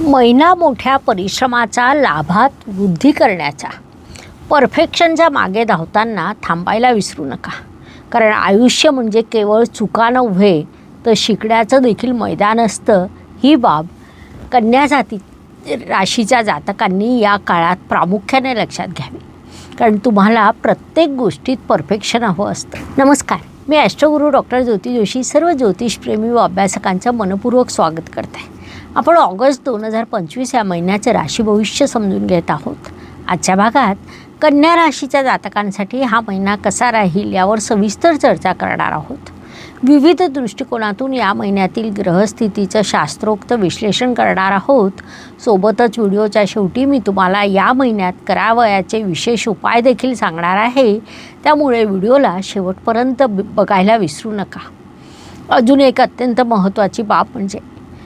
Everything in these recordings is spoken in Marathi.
महिना मोठ्या परिश्रमाचा लाभात वृद्धी करण्याचा. परफेक्शनच्या मागे धावताना थांबायला विसरू नका. कारण आयुष्य म्हणजे केवळ चुका नव्हे तर शिकण्याचं देखील मैदान असतं. ही बाब कन्या जाती राशीच्या जातकांनी या काळात प्रामुख्याने लक्षात घ्यावी. कारण तुम्हाला प्रत्येक गोष्टीत परफेक्शन हवं असतं. नमस्कार. मी ॲस्ट्रोगुरू डॉक्टर ज्योती जोशी सर्व ज्योतिषप्रेमी व अभ्यासकांचं मनपूर्वक स्वागत करते. आहे आपण ऑगस्ट दोन हजार पंचवीस या महिन्याचं राशी भविष्य समजून घेत आहोत. आजच्या भागात कन्या राशीच्या जातकांसाठी हा महिना कसा राहील यावर सविस्तर चर्चा करणार आहोत. विविध दृष्टिकोनातून या महिन्यातील ग्रहस्थितीचं शास्त्रोक्त विश्लेषण करणार आहोत. सोबतच व्हिडिओच्या शेवटी मी तुम्हाला या महिन्यात करावयाचे विशेष उपाय देखील सांगणार आहे. त्यामुळे व्हिडिओला शेवटपर्यंत ब- बघायला विसरू नका. अजून एक अत्यंत महत्त्वाची बाब म्हणजे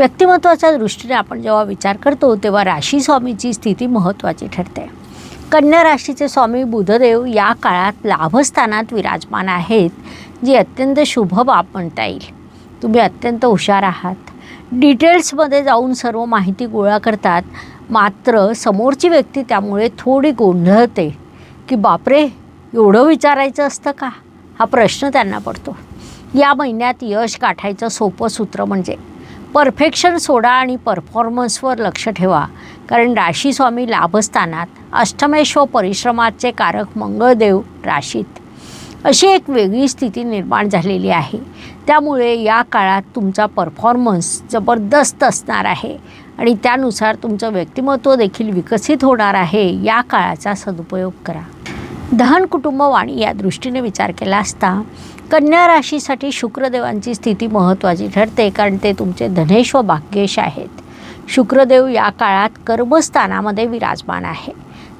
व्यक्तिमत्वाच्या दृष्टीने आपण जेव्हा विचार करतो तेव्हा राशी स्वामीची स्थिती महत्त्वाची ठरते. कन्या राशीचे स्वामी बुधदेव या काळात लाभस्थानात विराजमान आहेत जी अत्यंत शुभ बाब म्हणता येईल. तुम्ही अत्यंत हुशार आहात. डिटेल्समध्ये जाऊन सर्व माहिती गोळा करतात. मात्र समोरची व्यक्ती त्यामुळे थोडी गोंधळते. की बापरे एवढं विचारायचं असतं का? हा प्रश्न त्यांना पडतो. या महिन्यात यश गाठायचं सोपं सूत्र म्हणजे परफेक्शन सोडा आणि परफॉर्मन्सवर लक्ष ठेवा. कारण राशी स्वामी लाभस्थानात अष्टमेश्व परिश्रमाचे कारक मंगळदेव राशीत. अशी एक वेगळी स्थिती निर्माण झालेली आहे. त्यामुळे या काळात तुमचा परफॉर्मन्स जबरदस्त असणार आहे आणि त्यानुसार तुमचं व्यक्तिमत्व देखील विकसित होणार आहे. या काळाचा सदुपयोग करा. दहन कुटुंब वाणी या दृष्टीने विचार केला असता कन्या राशीसाठी शुक्रदेवांची स्थिती महत्त्वाची ठरते कारण ते तुमचे धनेश व भाग्येश आहेत. शुक्रदेव या काळात कर्मस्थानामध्ये विराजमान आहे.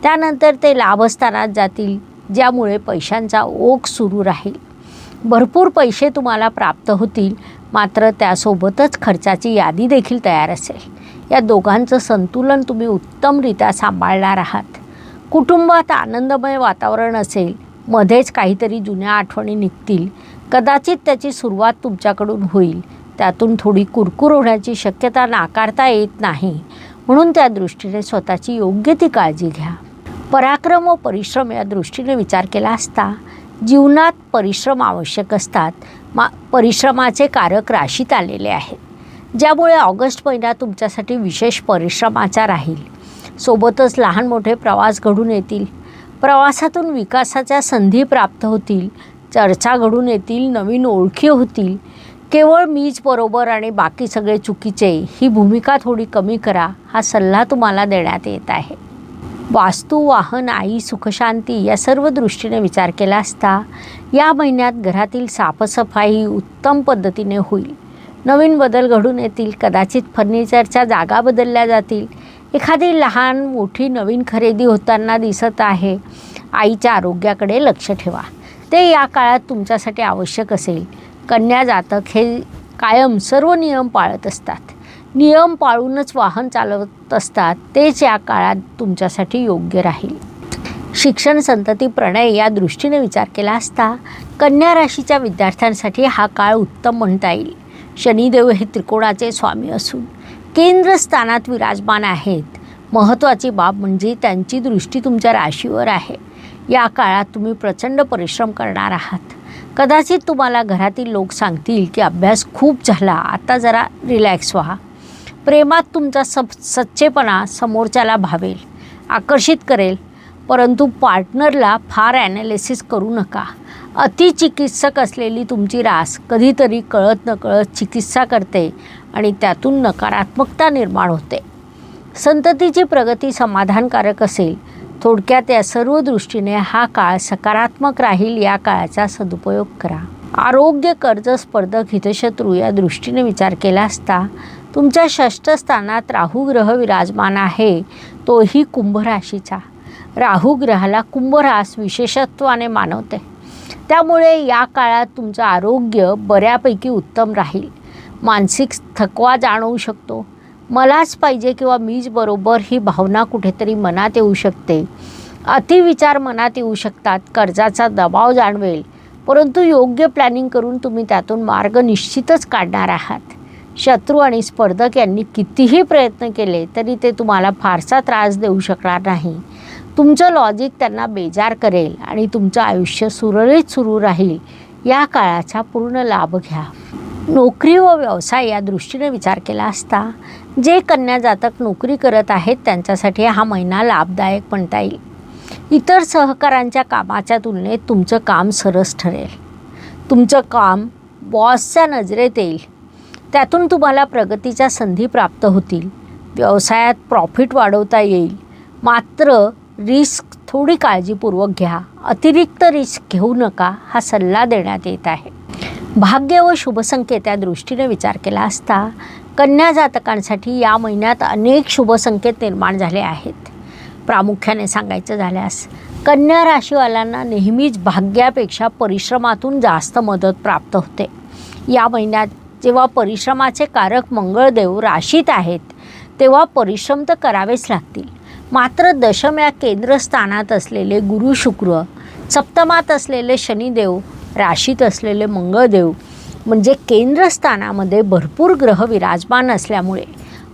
त्यानंतर ते लाभस्थानात जातील ज्यामुळे पैशांचा ओघ सुरू राहील. भरपूर पैसे तुम्हाला प्राप्त होतील मात्र त्यासोबतच खर्चाची यादी देखील तयार असेल. या दोघांचं संतुलन तुम्ही उत्तमरित्या सांभाळणार आहात. कुटुंबात आनंदमय वातावरण असेल मध्येच काहीतरी जुन्या आठवणी निघतील. कदाचित त्याची सुरुवात तुमच्याकडून होईल. त्यातून थोडी कुरकुर होण्याची शक्यता नाकारता येत नाही. म्हणून त्या दृष्टीने स्वतःची योग्य ती काळजी घ्या. पराक्रम व परिश्रम या दृष्टीने विचार केला असता जीवनात परिश्रम आवश्यक असतात. मा परिश्रमाचे कारक राशीत आलेले आहेत. ज्यामुळे ऑगस्ट महिना तुमच्यासाठी विशेष परिश्रमाचा राहील. सोबतच लहान मोठे प्रवास घडून येतील. प्रवासातून विकासाच्या संधी प्राप्त होतील. चर्चा घडून येतील नवीन ओळखी होतील. केवळ मीच बरोबर आणि बाकी सगळे चुकीचे ही भूमिका थोडी कमी करा हा सल्ला तुम्हाला देण्यात येत आहे. वास्तू वाहन आई सुखशांती या सर्व दृष्टीने विचार केला असता या महिन्यात घरातील साफसफाई उत्तम पद्धतीने होईल. नवीन बदल घडून येतील कदाचित फर्निचरच्या जागा बदलल्या जातील एखादी लहान मोठी नवीन खरेदी होताना दिसत आहे. आईच्या आरोग्याकडे लक्ष ठेवा. ते या काळात तुमच्यासाठी आवश्यक असेल. कन्या जातक हे कायम सर्व नियम पाळत असतात. नियम पाळूनच वाहन चालवत असतात. तेच या काळात तुमच्यासाठी योग्य राहील. शिक्षण संतती प्रणय या दृष्टीने विचार केला असता कन्या राशीच्या विद्यार्थ्यांसाठी हा काळ उत्तम म्हणता येईल. शनिदेव हे त्रिकोणाचे स्वामी असून केंद्रस्थानात विराजमान आहेत. महत्त्वाची बाब म्हणजे त्यांची दृष्टी तुमच्या राशीवर आहे. या काळात तुम्ही प्रचंड परिश्रम करणार आहात. कदाचित तुम्हाला घरातील लोक सांगतील की अभ्यास खूप झाला आता जरा रिलॅक्स व्हा. प्रेमात तुमचा सब सच्चेपणा समोरच्याला भावेल आकर्षित करेल परंतु पार्टनरला फार ॲनालिसिस करू नका. अतिचिकित्सक असलेली तुमची रास कधीतरी कळत नकळत चिकित्सा करते आणि त्यातून नकारात्मकता निर्माण होते. संततीची प्रगती समाधानकारक असेल थोडक्यात या सर्व दृष्टीने हा काळ सकारात्मक राहील या काळाचा सदुपयोग करा. आरोग्य कर्ज स्पर्धक हितशत्रू या दृष्टीने विचार केला असता तुमच्या षष्ठस्थानात राहू ग्रह विराजमान आहे तोही कुंभ राशीचा. राहू ग्रहाला कुंभरास विशेषत्वाने मानवते. त्यामुळे या काळात तुमचं आरोग्य बऱ्यापैकी उत्तम राहील. मानसिक थकवा जाणवू शकतो. मलाच पाहिजे किंवा मीच बरोबर ही भावना कुठेतरी मनात येऊ शकते. अतिविचार मनात येऊ शकतात कर्जाचा दबाव जाणवेल. परंतु योग्य प्लॅनिंग करून तुम्ही त्यातून मार्ग निश्चितच काढणार आहात. शत्रू आणि स्पर्धक यांनी कितीही प्रयत्न केले तरी ते तुम्हाला फारसा त्रास देऊ शकणार नाही. तुमचं लॉजिक त्यांना बेजार करेल आणि तुमचं आयुष्य सुरळीत सुरू राहील. या काळाचा पूर्ण लाभ घ्या. नोकरी व व्यवसाय या दृष्टीने विचार केला असता जे कन्या जातक नोकरी करत आहेत त्यांच्यासाठी हा महिना लाभदायक म्हणता येईल. इतर सहकारांच्या कामाच्या तुलनेत तुमचं काम सरस ठरेल. तुमचं काम बॉसच्या नजरेत येईल. त्यातून तुम्हाला प्रगतीच्या संधी प्राप्त होतील. व्यवसायात प्रॉफिट वाढवता येईल. मात्र रिस्क थोडी काळजीपूर्वक घ्या. अतिरिक्त रिस्क घेऊ नका हा सल्ला देण्यात येत आहे. भाग्य व शुभसंकेत या दृष्टीने विचार केला असता कन्या जातकांसाठी या महिन्यात अनेक शुभसंकेत निर्माण झाले आहेत. प्रामुख्याने सांगायचं झाल्यास कन्या राशीवाल्यांना नेहमीच भाग्यापेक्षा परिश्रमातून जास्त मदत प्राप्त होते. या महिन्यात जेव्हा परिश्रमाचे कारक मंगळदेव राशीत आहेत तेव्हा परिश्रम तर करावेच लागतील. मात्र दशम या केंद्रस्थानात असलेले गुरु शुक्र सप्तमात असलेले शनिदेव राशीत असलेले मंगळदेव म्हणजे केंद्रस्थानामध्ये भरपूर ग्रह विराजमान असल्यामुळे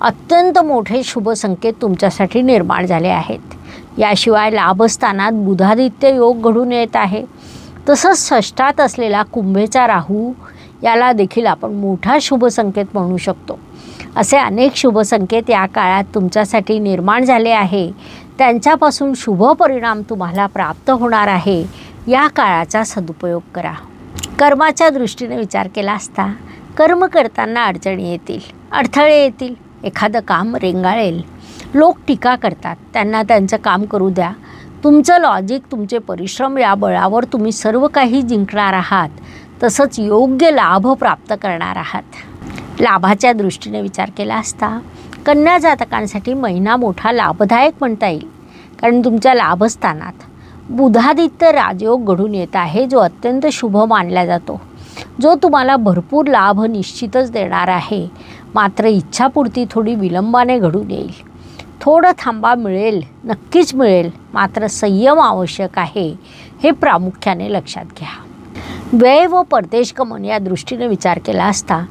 अत्यंत मोठे शुभ संकेत तुमच्यासाठी निर्माण झाले आहेत. याशिवाय लाभस्थानात बुधादित्य योग घडून येत आहे. तसंच षष्ठात असलेला कुंभेचा राहू याला देखील आपण मोठा शुभ संकेत म्हणू शकतो. असे अनेक शुभ संकेत या काळात तुमच्यासाठी निर्माण झाले आहे. त्यांच्यापासून शुभ परिणाम तुम्हाला प्राप्त होणार आहे. या काळाचा सदुपयोग करा. कर्माच्या दृष्टीने विचार केला असता कर्म करताना अडचणी येतील अडथळे येतील एखादं काम रेंगाळेल. लोक टीका करतात त्यांना त्यांचं काम करू द्या. तुमचं लॉजिक तुमचे परिश्रम या बळावर तुम्ही सर्व काही जिंकणार आहात. तसंच योग्य लाभ प्राप्त करणार आहात. लाभाच्या दृष्टीने विचार केला असता कन्या जातकांसाठी महिना मोठा लाभदायक म्हणता येईल. कारण तुमच्या लाभस्थानात बुधादित्य राजयोग घडून येत आहे जो अत्यंत शुभ मानला जातो. जो तुम्हाला भरपूर लाभ निश्चितच देणार आहे. मात्र इच्छापूर्ती थोडी विलंबाने घडून येईल. थोडं थांबा मिळेल नक्कीच मिळेल मात्र संयम आवश्यक आहे हे प्रामुख्याने लक्षात घ्या. वेळ व परदेश गमन या दृष्टीने विचार केला असता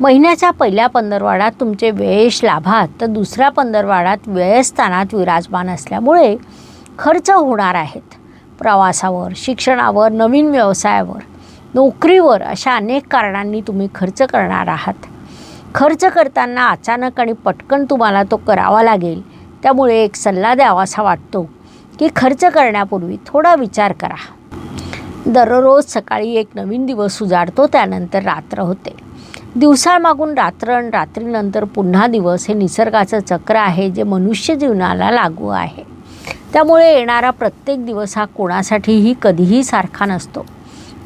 महिन्याच्या पहिल्या पंधरवाडात तुमचे व्ययश लाभात तर दुसऱ्या पंधरवाडात व्ययस्थानात विराजमान असल्यामुळे खर्च होणार आहेत. प्रवासावर शिक्षणावर नवीन व्यवसायावर नोकरीवर अशा अनेक कारणांनी तुम्ही खर्च करणार आहात. खर्च करताना अचानक आणि पटकन तुम्हाला तो करावा लागेल. त्यामुळे एक सल्ला द्यावासा वाटतो की खर्च करण्यापूर्वी थोडा विचार करा. दररोज सकाळी एक नवीन दिवस उजाडतो त्यानंतर रात्र होते. दिवसामागून रात्र आणि रात्रीनंतर पुन्हा दिवस हे निसर्गाचं चक्र आहे जे मनुष्य जीवनाला लागू आहे. त्यामुळे येणारा प्रत्येक दिवस हा कोणासाठीही कधीही सारखा नसतो.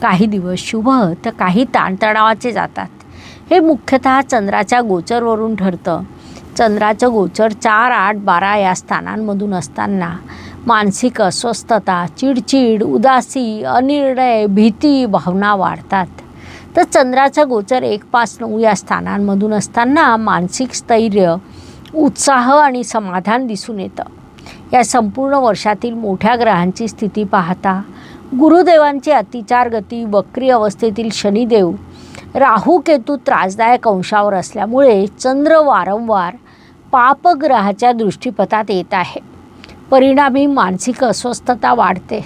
काही दिवस शुभ तर काही ताणतणावाचे जातात. हे मुख्यतः चंद्राच्या गोचरवरून ठरतं. चंद्राचं गोचर चार आठ बारा या स्थानांमधून असताना मानसिक अस्वस्थता चिडचिड उदासी अनिर्णय भीती भावना वाढतात. तर चंद्राचं गोचर एक पाच नऊ या स्थानांमधून असताना मानसिक स्थैर्य उत्साह आणि समाधान दिसून येतं. या संपूर्ण वर्षातील मोठ्या ग्रहांची स्थिती पाहता गुरुदेवांची अतिचार गती वक्री अवस्थेतील शनिदेव राहू केतू त्रासदायक अंशावर असल्यामुळे चंद्र वारंवार पापग्रहाच्या दृष्टीपथात येत आहे. परिणामी मानसिक अस्वस्थता वाढते.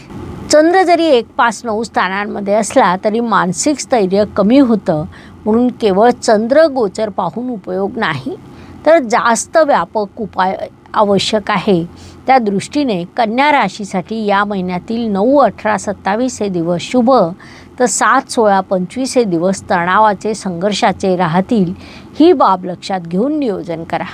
चंद्र जरी एक पाच नऊ स्थानांमध्ये असला तरी मानसिक स्थैर्य कमी होतं म्हणून केवळ चंद्र गोचर पाहून उपयोग नाही. तर जास्त व्यापक उपाय आवश्यक आहे. त्या दृष्टीने कन्या राशीसाठी या महिन्यातील नऊ अठरा सत्तावीस हे दिवस शुभ तर सात सोळा पंचवीस हे दिवस तणावाचे संघर्षाचे राहतील ही बाब लक्षात घेऊन नियोजन करा.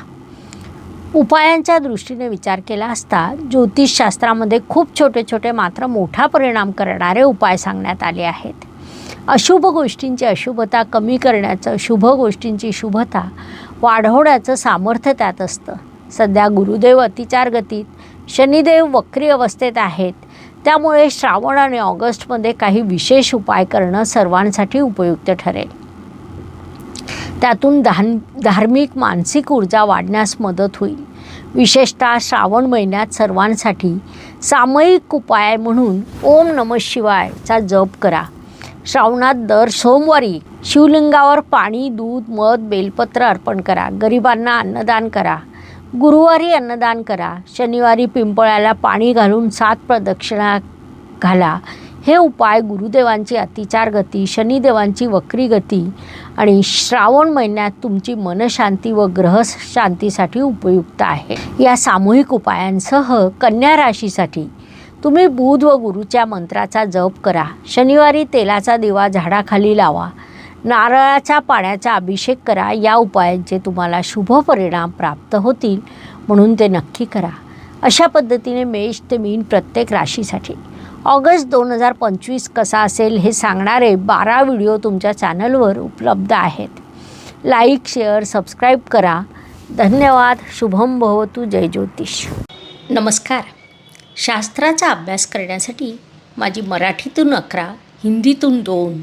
उपायांच्या दृष्टीने विचार केला असता ज्योतिषशास्त्रामध्ये खूप छोटे छोटे मात्र मोठा परिणाम करणारे उपाय सांगण्यात आले आहेत. अशुभ गोष्टींची अशुभता कमी करण्याचं शुभ गोष्टींची शुभता वाढवण्याचं सामर्थ्य त्यात असतं. सध्या गुरुदेव अतिचार गतीत शनिदेव वक्री अवस्थेत आहेत. त्यामुळे श्रावण आणि ऑगस्टमध्ये काही विशेष उपाय करणं सर्वांसाठी उपयुक्त ठरेल. त्यातून धान धार्मिक मानसिक ऊर्जा वाढण्यास मदत होईल. विशेषतः श्रावण महिन्यात सर्वांसाठी सामयिक उपाय म्हणून ओम नम शिवायचा जप करा. श्रावणात दर सोमवारी शिवलिंगावर पाणी दूध मध बेलपत्र अर्पण करा. गरिबांना अन्नदान करा. गुरुवारी अन्नदान करा. शनिवारी पिंपळाला पाणी घालून सात प्रदक्षिणा घाला. हे उपाय गुरुदेवांची अतिचार गती शनिदेवांची वक्री गती आणि श्रावण महिन्यात तुमची मनशांती व ग्रह शांतीसाठी उपयुक्त आहे. या सामूहिक उपायांसह कन्या राशीसाठी तुम्ही बुध व गुरुच्या मंत्राचा जप करा. शनिवारी तेलाचा दिवा झाडाखाली लावा. नारळाच्या पाण्याचा अभिषेक करा. या उपायांचे तुम्हाला शुभ परिणाम प्राप्त होतील. म्हणून ते नक्की करा. अशा पद्धतीने मेष ते मीन प्रत्येक राशीसाठी. ऑगस्ट दोन हजार पंचवीस कसा असेल हे सांगणारे बारा व्हिडिओ तुमच्या चॅनलवर उपलब्ध आहेत. लाईक शेअर सबस्क्राईब करा. धन्यवाद. शुभम भवतू. जय ज्योतिष. नमस्कार. शास्त्राचा अभ्यास करण्यासाठी माझी मराठीतून अकरा हिंदीतून दोन